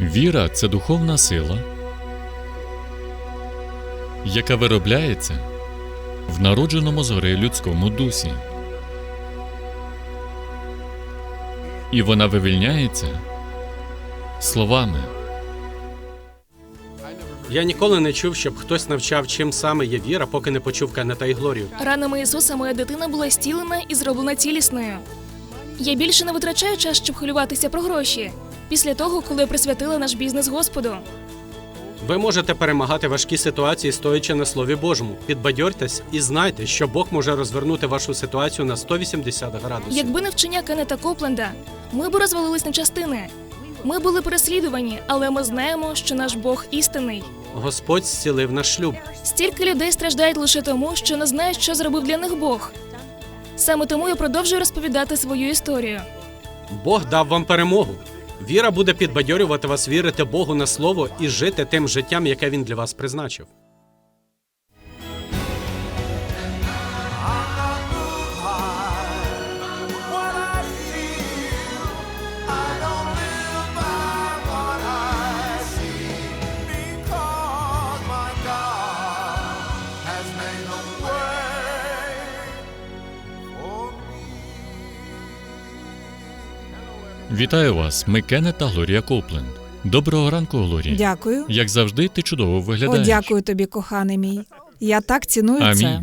Віра це духовна сила, яка виробляється в народженому згори людському дусі. І вона вивільняється словами. Я ніколи не чув, щоб хтось навчав, чим саме є віра, поки не почув Кеннета і Глорію. Ранами Ісуса моя дитина була стілена і зроблена цілісною. Я більше не витрачаю час, щоб хвилюватися про гроші. Після того, коли я присвятила наш бізнес Господу. Ви можете перемагати важкі ситуації, стоячи на Слові Божому. Підбадьортесь і знайте, що Бог може розвернути вашу ситуацію на 180 градусів. Якби не вчення Кеннета Копленда, ми б розвалились на частини. Ми були переслідувані, але ми знаємо, що наш Бог істинний. Господь зцілив наш шлюб. Стільки людей страждають лише тому, що не знають, що зробив для них Бог. Саме тому я продовжую розповідати свою історію. Бог дав вам перемогу. Віра буде підбадьорювати вас вірити Богу на слово і жити тим життям, яке він для вас призначив. Вітаю вас! Ми Кеннет та Глорія Копленд. Доброго ранку, Глорія. Дякую. Як завжди, ти чудово О, дякую тобі, коханий мій. Я так ціную це.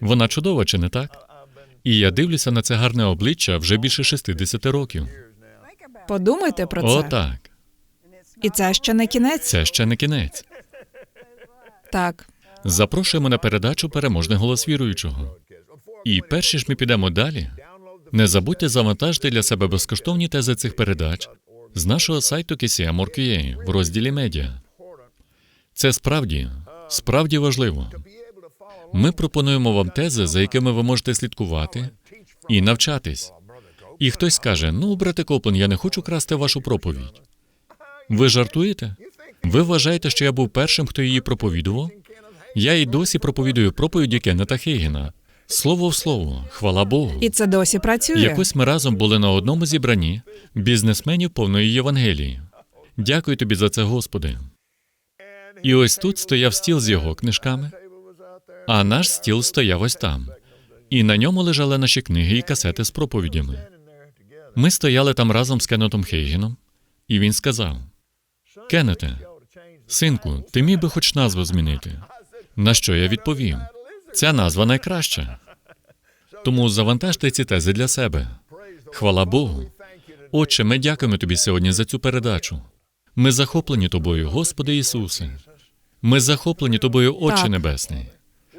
Вона чудова, чи не так? І я дивлюся на це гарне обличчя вже більше 60 років. Подумайте про це. О, так. І це ще не кінець. Це ще не кінець. Так. Запрошуємо на передачу переможний голос віруючого. І перш ніж ми підемо далі, не забудьте завантажити для себе безкоштовні тези цих передач з нашого сайту KCM.org.ua в розділі медіа. Це справді, справді важливо. Ми пропонуємо вам тези, за якими ви можете слідкувати і навчатись. І хтось скаже: ну, брате Коплен, я не хочу красти вашу проповідь. Ви жартуєте? Ви вважаєте, що я був першим, хто її проповідував? Я і досі проповідую проповіді Кеннета Хейгена. Слово в слово, хвала Богу. І це досі працює. Якось ми разом були на одному зібранні бізнесменів повної Євангелії. Дякую тобі за це, Господи. І ось тут стояв стіл з його книжками, а наш стіл стояв ось там. І на ньому лежали наші книги і касети з проповідями. Ми стояли там разом з Кеннетом Хейгеном, і він сказав: Кеннете, синку, ти міг би хоч назву змінити. На що я відповів? Ця назва найкраща. Тому завантажте ці тези для себе. Хвала Богу. Отче, ми дякуємо тобі сьогодні за цю передачу. Ми захоплені тобою, Господи Ісусе. Ми захоплені тобою, Отче Так. Небесний.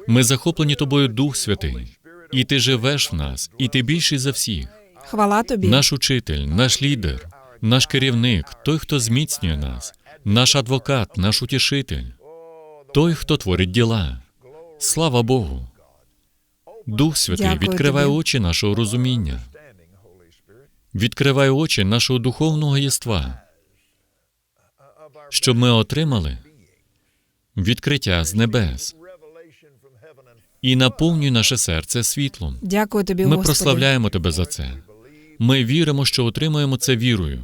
Ми захоплені тобою, Дух Святий. І ти живеш в нас, і ти більший за всіх. Хвала тобі. Наш учитель, наш лідер, наш керівник, той, хто зміцнює нас, наш адвокат, наш утішитель, той, хто творить діла. Слава Богу. Дух Святий, Дякую відкривай тобі. очі нашого розуміння. Відкривай очі нашого духовного єства, щоб ми отримали відкриття з небес і наповнюй наше серце світлом. Дякую тобі, Ми Господи. прославляємо тебе за це. Ми віримо, що отримуємо це вірою.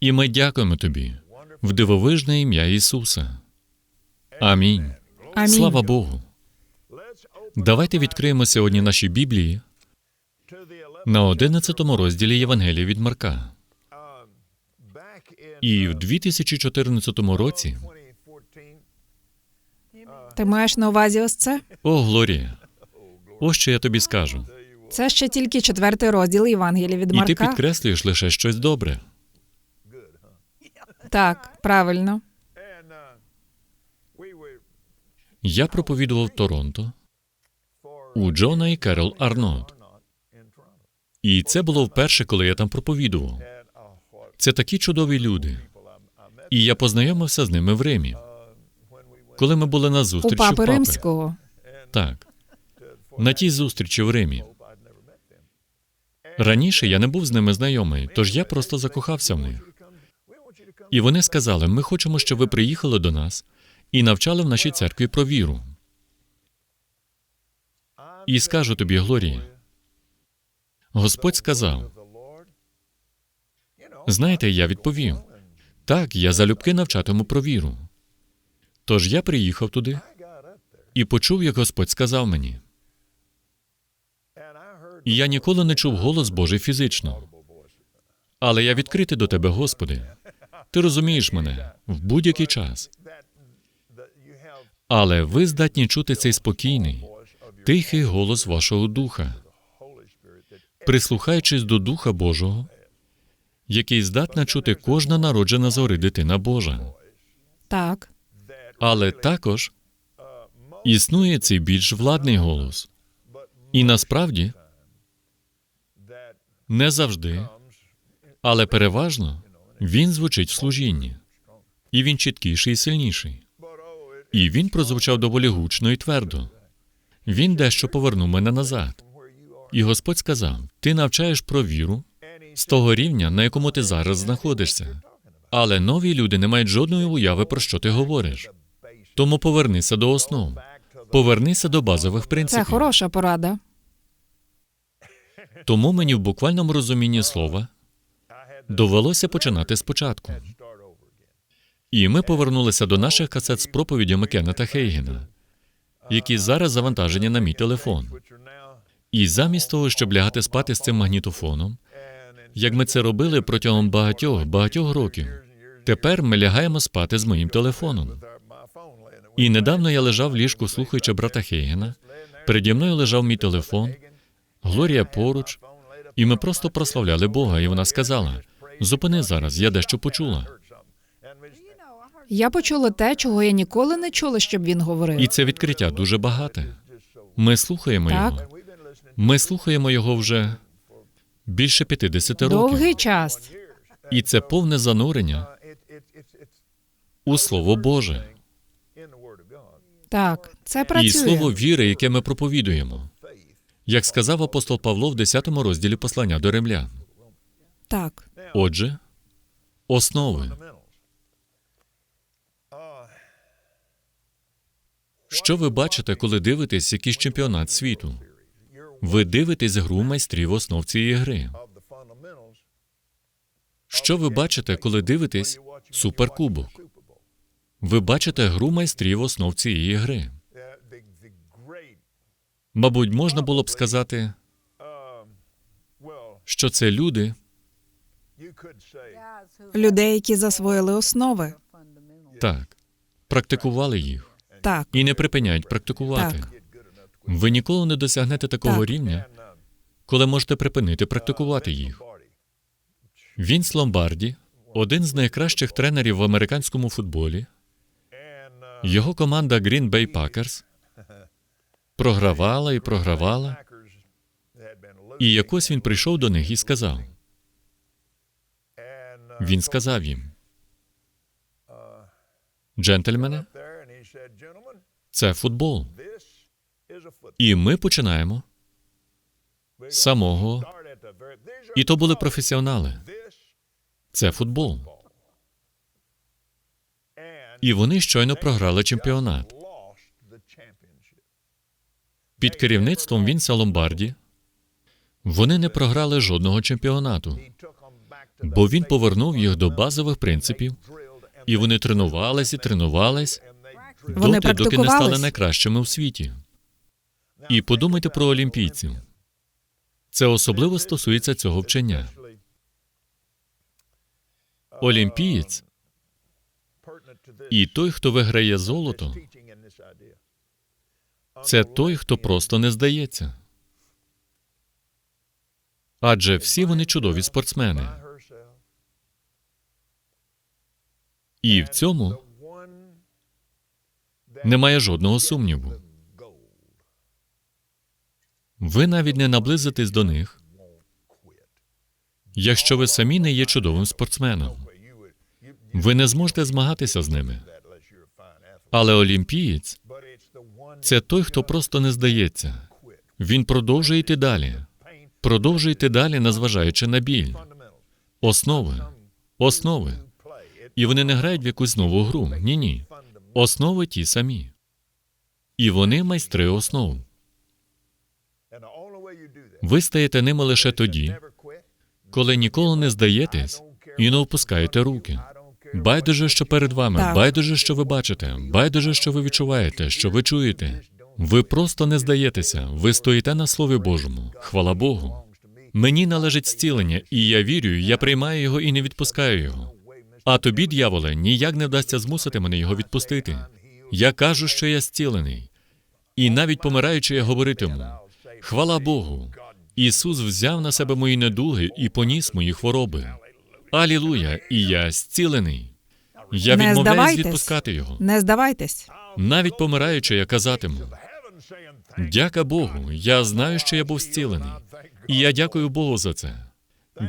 І ми дякуємо тобі в дивовижне ім'я Ісуса. Амінь. Амінь. Слава Богу. Давайте відкриємо сьогодні наші Біблії на 11 розділі Євангелія від Марка. І в 2014 році, Ти маєш на увазі ось це? о Глорія, ось що я тобі скажу. Це ще тільки четвертий розділ Євангелія від Марка. І ти підкреслюєш лише щось добре. Так, правильно. Я проповідував в Торонто у Джона і Керол Арнот. І це було вперше, коли я там проповідував. Це такі чудові люди. І я познайомився з ними в Римі. Коли ми були на зустрічі в папи папи. римського. Так. На тій зустрічі в Римі. Раніше я не був з ними знайомий, тож я просто закохався в них. І вони сказали: ми хочемо, щоб ви приїхали до нас і навчали в нашій церкві про віру. І скажу тобі, Глорія, Господь сказав: знаєте, я відповів: Так, я залюбки навчатиму про віру. Тож я приїхав туди і почув, як Господь сказав мені. І я ніколи не чув голос Божий фізично. Але я відкритий до тебе, Господи. Ти розумієш мене в будь-який час. Але ви здатні чути цей спокійний, тихий голос вашого духа, прислухаючись до Духа Божого, який здатна чути кожна народжена згори дитина Божа. Так. Але також існує цей більш владний голос. І насправді не завжди, але переважно він звучить в служінні. І він чіткіший і сильніший. І він прозвучав доволі гучно і твердо. Він дещо повернув мене назад. І Господь сказав: Ти навчаєш про віру з того рівня, на якому ти зараз знаходишся. Але нові люди не мають жодної уяви, про що ти говориш. Тому повернися до основ, повернися до базових принципів. Це хороша порада. Тому мені в буквальному розумінні слова довелося починати спочатку. І ми повернулися до наших касет з проповідями Кеннета Хейгена, які зараз завантажені на мій телефон. І замість того, щоб лягати спати з цим магнітофоном, як ми це робили протягом багатьох багатьох років, тепер ми лягаємо спати з моїм телефоном. І недавно я лежав в ліжку, слухаючи брата Хейгена. Переді мною лежав мій телефон, Глорія поруч, і ми просто прославляли Бога. І вона сказала: Зупини зараз, я дещо почула. Я почула те, чого я ніколи не чула, щоб він говорив. І це відкриття дуже багате. Ми слухаємо Так. його. Ми слухаємо його вже більше 50 років. Довгий час. І це повне занурення у Слово Боже Так, це працює. і слово віри, яке ми проповідуємо. Як сказав апостол Павло в 10 розділі послання до римлян. Так. Отже, основи. Що ви бачите, коли дивитесь якийсь чемпіонат світу? Ви дивитесь гру майстрів основ цієї гри. Що ви бачите, коли дивитесь суперкубок? Ви бачите гру майстрів основ цієї гри. Мабуть, можна було б сказати, що це люди, Людей, які засвоїли основи. так, практикували їх Так. і не припиняють практикувати. Так. Ви ніколи не досягнете такого Так. рівня, коли можете припинити практикувати їх. Вінс Ломбарді, один з найкращих тренерів в американському футболі, його команда Green Bay Packers програвала і програвала, і якось він прийшов до них і сказав: він сказав їм: Джентльмени, це футбол. І ми починаємо з самого, і то були професіонали. Це футбол. І вони щойно програли чемпіонат. Під керівництвом Вінса Ломбарді вони не програли жодного чемпіонату, бо він повернув їх до базових принципів, і вони тренувались і тренувались Вони доти, доки не стали найкращими у світі. І подумайте про олімпійців. Це особливо стосується цього вчення. Олімпієць і той, хто виграє золото, це той, хто просто не здається. Адже всі вони чудові спортсмени. І в цьому немає жодного сумніву. Ви навіть не наблизитесь до них, якщо ви самі не є чудовим спортсменом. Ви не зможете змагатися з ними. Але олімпієць це той, хто просто не здається. Він продовжує йти далі, продовжує йти далі, незважаючи на біль. Основи, основи. І вони не грають в якусь нову гру. Ні, ні. Основи ті самі. І вони майстри основ. Ви стаєте ними лише тоді, коли ніколи не здаєтесь і не опускаєте руки. Байдуже, що перед вами, Так. байдуже, що ви бачите, байдуже, що ви відчуваєте, що ви чуєте. Ви просто не здаєтеся, ви стоїте на Слові Божому. Хвала Богу. Мені належить зцілення, і я вірю, я приймаю його і не відпускаю його. А тобі, дьяволе, ніяк не вдасться змусити мене його відпустити. Я кажу, що я зцілений. І навіть помираючи, я говоритиму: хвала Богу! Ісус взяв на себе мої недуги і поніс мої хвороби. Алілуя! І я зцілений. Я Не відмовляюсь відпускати його. Не здавайтесь. Навіть помираючи, я казатиму: Дяка Богу, я знаю, що я був зцілений. І я дякую Богу за це.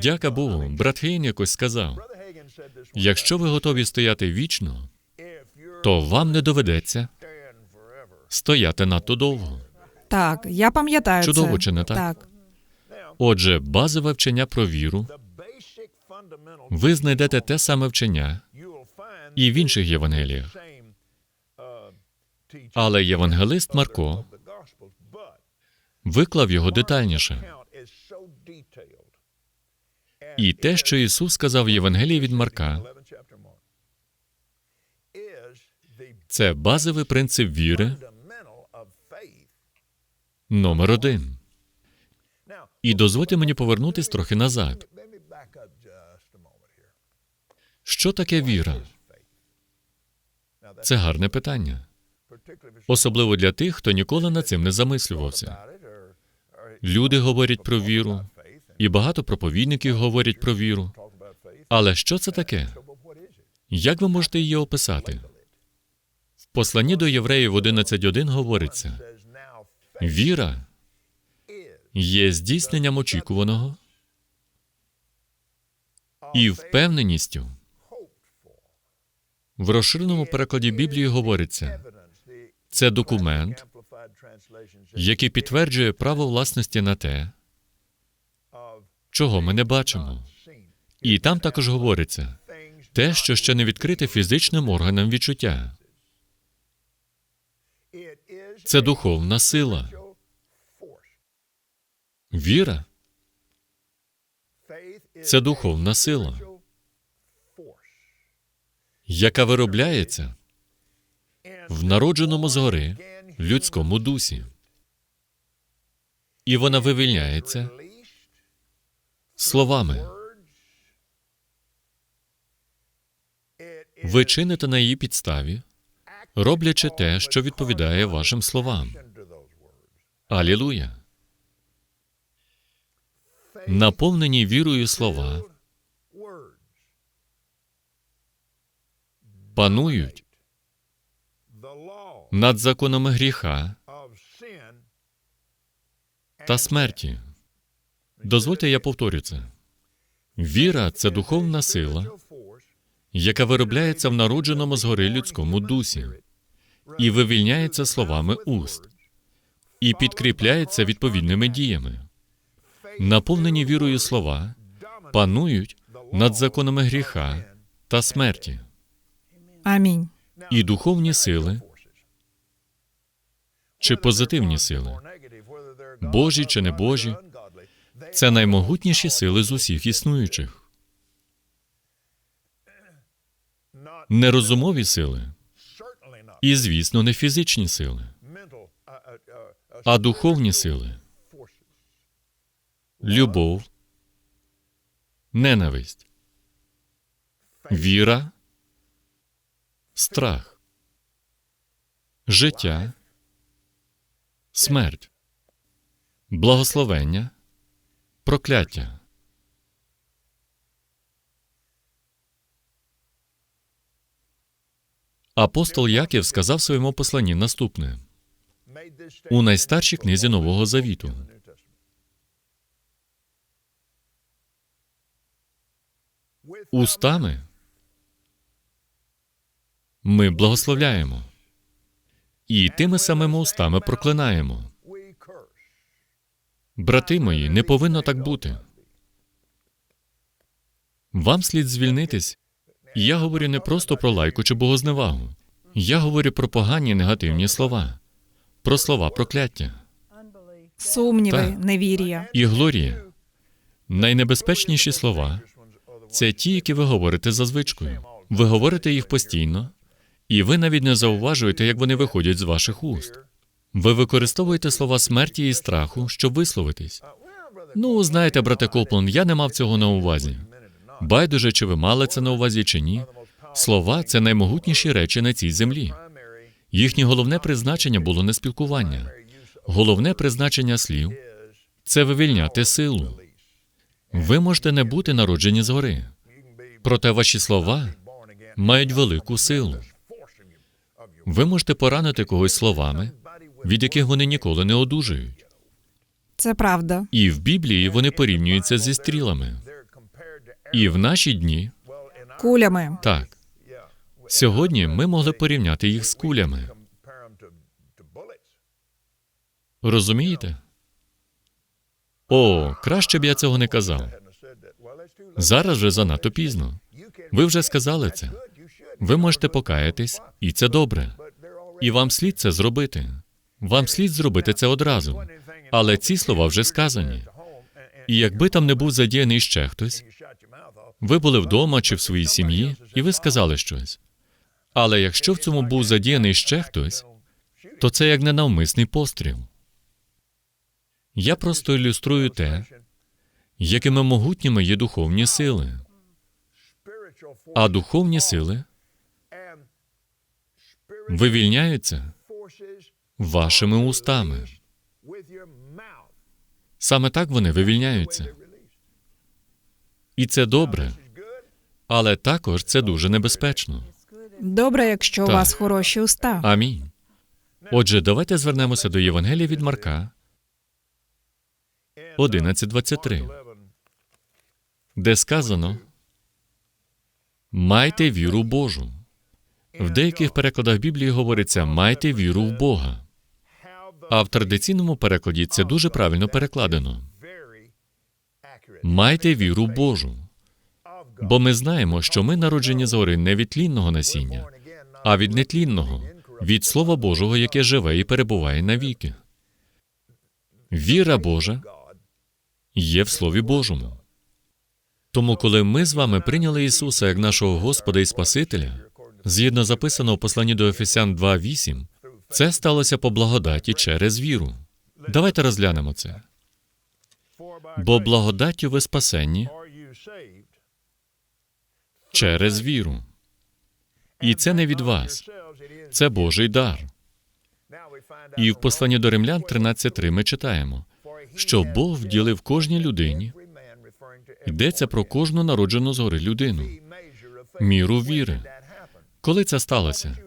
Дяка Богу, брат Хейн якось сказав: якщо ви готові стояти вічно, то вам не доведеться стояти надто довго. Так, я пам'ятаю Чудово, це. чи не так? Так. Отже, базове вчення про віру, ви знайдете те саме вчення і в інших Євангеліях. Але євангелист Марко виклав його детальніше. І те, що Ісус сказав в Євангелії від Марка, це базовий принцип віри номер один. І дозвольте мені повернутись трохи назад. Що таке віра? Це гарне питання. Особливо для тих, хто ніколи над цим не замислювався. Люди говорять про віру, і багато проповідників говорять про віру. Але що це таке? Як ви можете її описати? В посланні до євреїв 11.1 говориться: віра є здійсненням очікуваного і впевненістю. В розширеному перекладі Біблії говориться: це документ, який підтверджує право власності на те, чого ми не бачимо. І там також говориться те, що ще не відкрите фізичним органам відчуття. Це духовна сила. Віра це духовна сила, яка виробляється в народженому згори людському дусі. І вона вивільняється словами. Ви чините на її підставі, роблячи те, що відповідає вашим словам. Алілуя! Наповнені вірою слова панують над законами гріха та смерті. Дозвольте, я повторю це. Віра це духовна сила, яка виробляється в народженому згори людському дусі і вивільняється словами уст, і підкріпляється відповідними діями. Наповнені вірою слова панують над законами гріха та смерті, Амінь. і духовні сили чи позитивні сили, Божі чи не Божі, це наймогутніші сили з усіх існуючих. Нерозумові сили. І, звісно, не фізичні сили, а духовні сили, любов, ненависть, віра, страх, життя, смерть, благословення, прокляття. Апостол Яків сказав своєму посланні наступне у найстаршій книзі Нового Завіту. Устами ми благословляємо, і тими самими устами проклинаємо. Брати мої, не повинно так бути. Вам слід звільнитись. І я говорю не просто про лайку чи богозневагу. Я говорю про погані негативні слова, про слова прокляття. Сумніви, Так. невір'я. І Глорія, найнебезпечніші слова це ті, які ви говорите за звичкою. Ви говорите їх постійно, і ви навіть не зауважуєте, як вони виходять з ваших уст. Ви використовуєте слова смерті і страху, щоб висловитись. Ну, знаєте, брате Коплан, я не мав цього на увазі. Байдуже, чи ви мали це на увазі чи ні. Слова це наймогутніші речі на цій землі. Їхнє головне призначення було не спілкування. Головне призначення слів це вивільняти силу. Ви можете не бути народжені згори, проте ваші слова мають велику силу. Ви можете поранити когось словами, від яких вони ніколи не одужають. Це правда. І в Біблії вони порівнюються зі стрілами. І в наші дні Кулями. так. Сьогодні ми могли порівняти їх з кулями. Розумієте? О, краще б я цього не казав. Зараз вже занадто пізно. Ви вже сказали це. Ви можете покаятись, і це добре. І вам слід це зробити. Вам слід зробити це одразу. Але ці слова вже сказані. І якби там не був задіяний ще хтось, ви були вдома чи в своїй сім'ї, і ви сказали щось. Але якщо в цьому був задіяний ще хтось, то це як ненавмисний постріл. Я просто ілюструю те, якими могутніми є духовні сили. А духовні сили вивільняються вашими устами. Саме так вони вивільняються. І це добре, але також це дуже небезпечно. Добре, якщо у Так. вас хороші уста. Амінь. Отже, давайте звернемося до Євангелія від Марка 11.23, де сказано: Майте віру Божу. В деяких перекладах Біблії говориться майте віру в Бога. А в традиційному перекладі це дуже правильно перекладено. Майте віру Божу. Бо ми знаємо, що ми народжені згори не від тлінного насіння, а від нетлінного, від Слова Божого, яке живе і перебуває навіки. Віра Божа є в Слові Божому. Тому, коли ми з вами прийняли Ісуса як нашого Господа і Спасителя, згідно записаного в посланні до Ефесян 2.8, це сталося по благодаті через віру. Давайте розглянемо це. Бо благодаттю ви спасенні через віру. І це не від вас, це Божий дар. І в посланні до римлян 13.3 ми читаємо, що Бог вділив кожній людині, йдеться про кожну народжену згори людину, міру віри. Коли це сталося?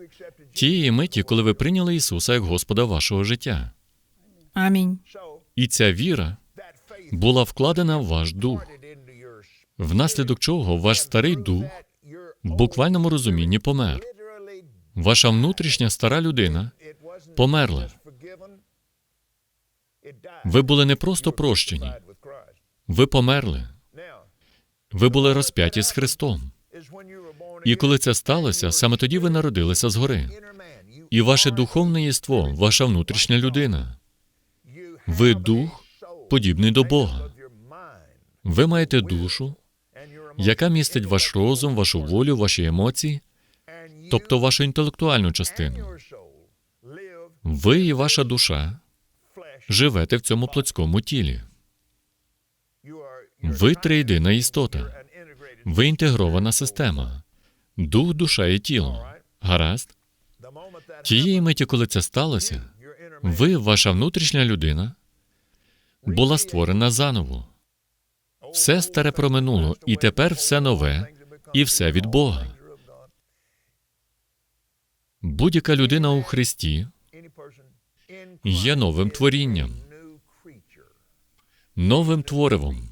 Тієї миті, коли ви прийняли Ісуса як Господа вашого життя. Амінь. І ця віра була вкладена в ваш дух, внаслідок чого ваш старий дух в буквальному розумінні помер. Ваша внутрішня стара людина померла. Ви були не просто прощені, ви померли. Ви були розп'яті з Христом. І коли це сталося, саме тоді ви народилися згори. І ваше духовне єство, ваша внутрішня людина. Ви дух, подібний до Бога. Ви маєте душу, яка містить ваш розум, вашу волю, ваші емоції, тобто вашу інтелектуальну частину. Ви і ваша душа живете в цьому плотському тілі. Ви триєдина істота. Ви інтегрована система. Дух, душа і тіло. Гаразд? Тієї миті, коли це сталося, ви, ваша внутрішня людина, була створена заново. Все старе проминуло, і тепер все нове, і все від Бога. Будь-яка людина у Христі є новим творінням, новим творивом.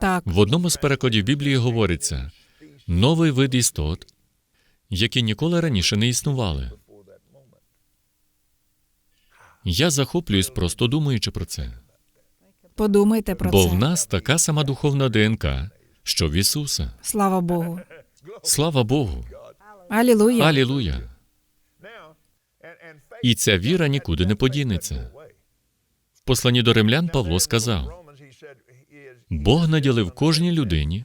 Так, В одному з перекладів Біблії говориться новий вид істот, які ніколи раніше не існували. Я захоплююсь, просто думаючи про це, подумайте про бо це. в нас така сама духовна ДНК, що в Ісуса. Слава Богу. Слава Богу! Алілуя. Алілуя! І ця віра нікуди не подінеться. В посланні до римлян Павло сказав: Бог наділив кожній людині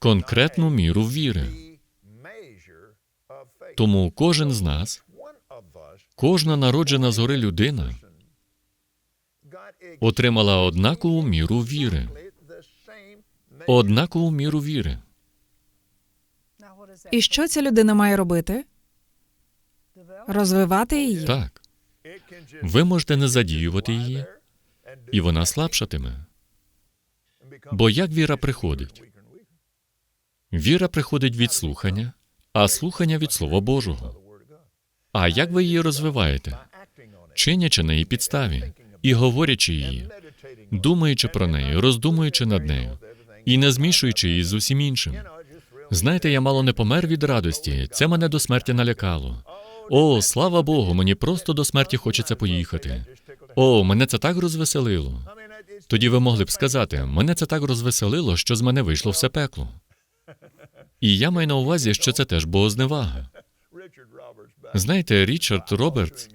конкретну міру віри. Тому кожен з нас, кожна народжена згори людина, отримала однакову міру віри. Однакову міру віри. І що ця людина має робити? Розвивати її. Так. Ви можете не задіювати її, і вона слабшатиме. Бо як віра приходить? Віра приходить від слухання, а слухання від Слова Божого. А як ви її розвиваєте? Чинячи на її підставі і говорячи її, думаючи про неї, роздумуючи над нею і не змішуючи її з усім іншим. Знаєте, я мало не помер від радості. Це мене до смерті налякало. О, слава Богу, мені просто до смерті хочеться поїхати. О, мене це так розвеселило. Тоді ви могли б сказати, мене це так розвеселило, що з мене вийшло все пекло. І я маю на увазі, що це теж богозневага. Знаєте, Річард Робертс,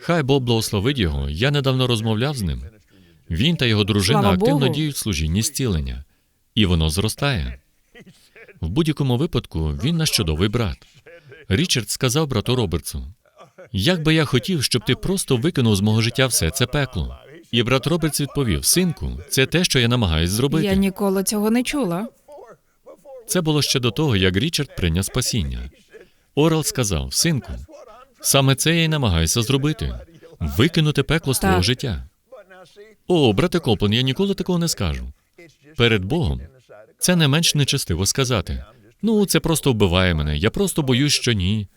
хай Бог благословить його. Я недавно розмовляв з ним. Він та його дружина Слава активно Богу. діють в служінні зцілення, і воно зростає. В будь-якому випадку він наш чудовий брат. Річард сказав брату Робертсу: як би я хотів, щоб ти просто викинув з мого життя все це пекло. І брат Робертс відповів: Синку, це те, що я намагаюсь зробити. Я ніколи цього не чула. Це було ще до того, як Річард прийняв спасіння. Орел сказав: Синку, саме це я й намагаюся зробити викинути пекло з твого життя. О, брате Коплен, я ніколи такого не скажу. Перед Богом це не менш нечестиво сказати. Ну, це просто вбиває мене. Я просто боюсь, що ні.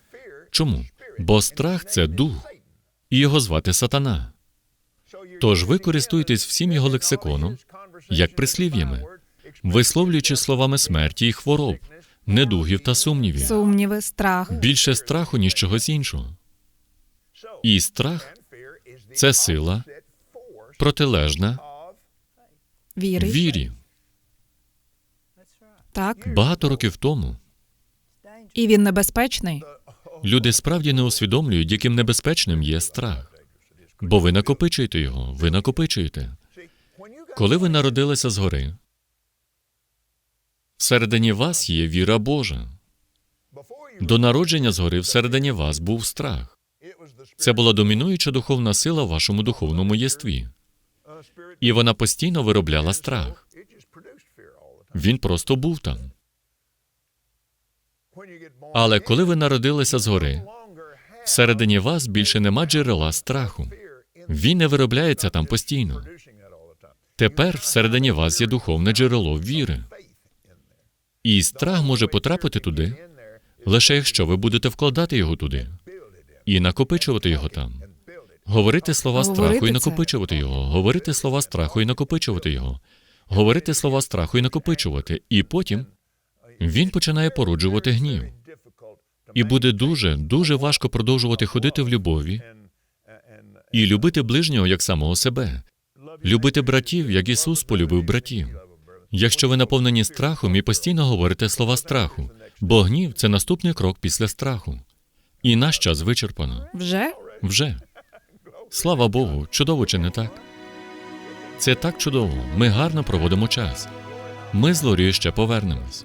Чому? Бо страх це дух, і його звати сатана. Тож ви користуєтесь всім його лексиконом, як прислів'ями, висловлюючи словами смерті і хвороб, недугів та сумнівів. Сумніви, страх. Більше страху, ніж чогось іншого. І страх це сила протилежна Віри. вірі. Так. Багато років тому І він небезпечний. люди справді не усвідомлюють, яким небезпечним є страх. Бо ви накопичуєте його, ви накопичуєте. Коли ви народилися згори, всередині вас є віра Божа. До народження згори всередині вас був страх. Це була домінуюча духовна сила в вашому духовному єстві. І вона постійно виробляла страх. Він просто був там. Але коли ви народилися згори, всередині вас більше нема джерела страху. Він не виробляється там постійно. Тепер всередині вас є духовне джерело віри. І страх може потрапити туди, лише якщо ви будете вкладати його туди і накопичувати його там. Говорити слова Говорити страху і це. накопичувати його, говорити слова страху і накопичувати його, говорити слова страху і накопичувати, і потім він починає породжувати гнів. І буде дуже, дуже важко продовжувати ходити в любові і любити ближнього як самого себе, любити братів, як Ісус полюбив братів. Якщо ви наповнені страхом і постійно говорите слова страху, бо гнів це наступний крок після страху. І наш час вичерпано. Вже? Вже. Слава Богу, чудово чи не так? Це так чудово. Ми гарно проводимо час. Ми з Лорією ще повернемось.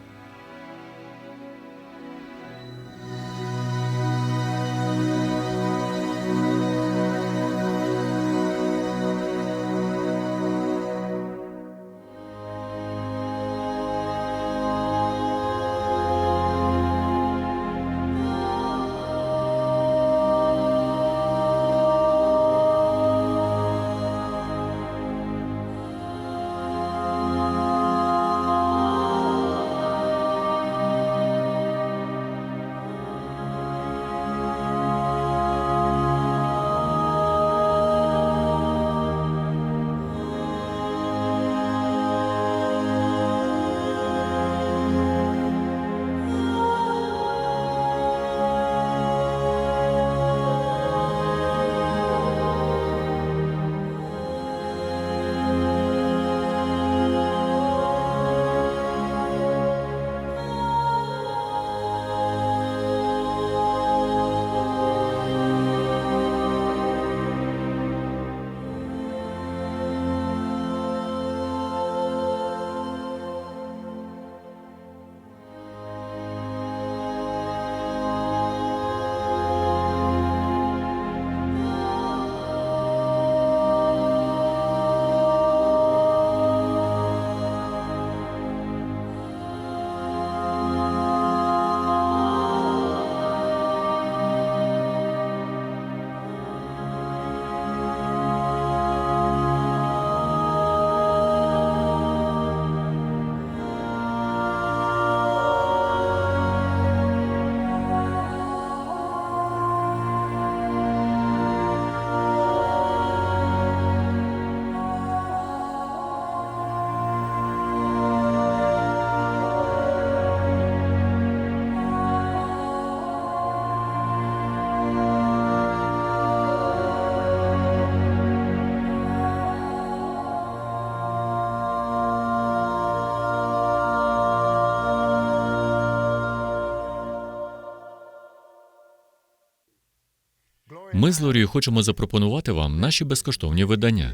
Ми з Лорією хочемо запропонувати вам наші безкоштовні видання.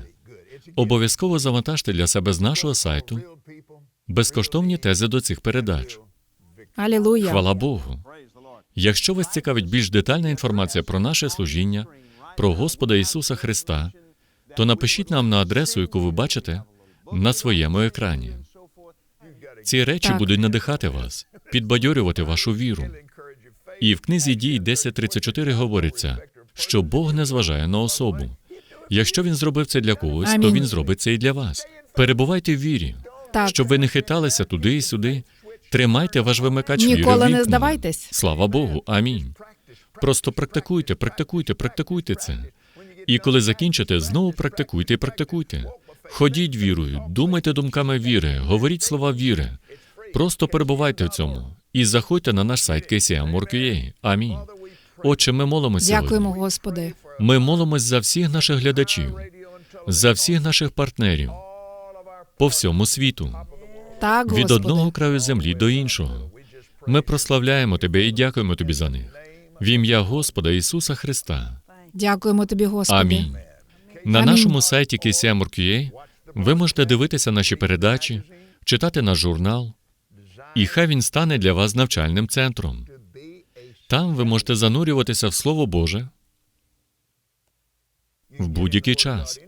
Обов'язково завантажте для себе з нашого сайту безкоштовні тези до цих передач. Алілуя. Хвала Богу. Якщо вас цікавить більш детальна інформація про наше служіння, про Господа Ісуса Христа, то напишіть нам на адресу, яку ви бачите на своєму екрані. Ці речі Так. будуть надихати вас, підбадьорювати вашу віру. І в книзі дій 10.34 говориться, що Бог не зважає на особу. Якщо він зробив це для когось, то він зробить це і для вас. Перебувайте в вірі, Так. щоб ви не хиталися туди і сюди. Тримайте ваш вимикач віри. Ніколи не здавайтесь. Слава Богу, амінь. Просто практикуйте, практикуйте, практикуйте це. І коли закінчите, знову практикуйте і практикуйте. Ходіть вірою, думайте думками віри, говоріть слова віри. Просто перебувайте в цьому. І заходьте на наш сайт KCM.org.ua. Амінь. Отче, ми молимося. Дякуємо. Господи. Ми молимось за всіх наших глядачів, за всіх наших партнерів по всьому світу, Так, від одного краю землі до іншого. Ми прославляємо Тебе і дякуємо Тобі за них. В ім'я Господа Ісуса Христа. Дякуємо Тобі, Господи. Амінь. На Амінь. нашому сайті KCM.org.ua ви можете дивитися наші передачі, читати наш журнал, і хай він стане для вас навчальним центром. Там ви можете занурюватися в Слово Боже в будь-який час.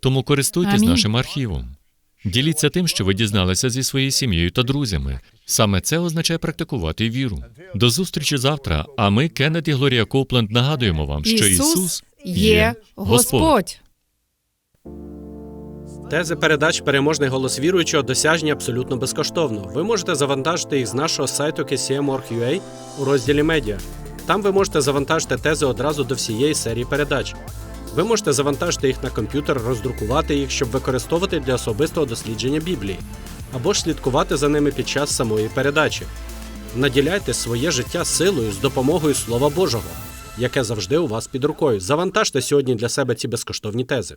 Тому користуйтесь Амінь. нашим архівом. Діліться тим, що ви дізналися зі своєю сім'єю та друзями. Саме це означає практикувати віру. До зустрічі завтра. А ми, Кеннет і Глорія Копленд, нагадуємо вам, що Ісус є Господь. Тези передач Переможний голос віруючого досяжні абсолютно безкоштовно. Ви можете завантажити їх з нашого сайту kcm.org.ua у розділі медіа. Там ви можете завантажити тези одразу до всієї серії передач. Ви можете завантажити їх на комп'ютер, роздрукувати їх, щоб використовувати для особистого дослідження Біблії, або ж слідкувати за ними під час самої передачі. Наділяйте своє життя силою з допомогою Слова Божого, яке завжди у вас під рукою. Завантажте сьогодні для себе ці безкоштовні тези.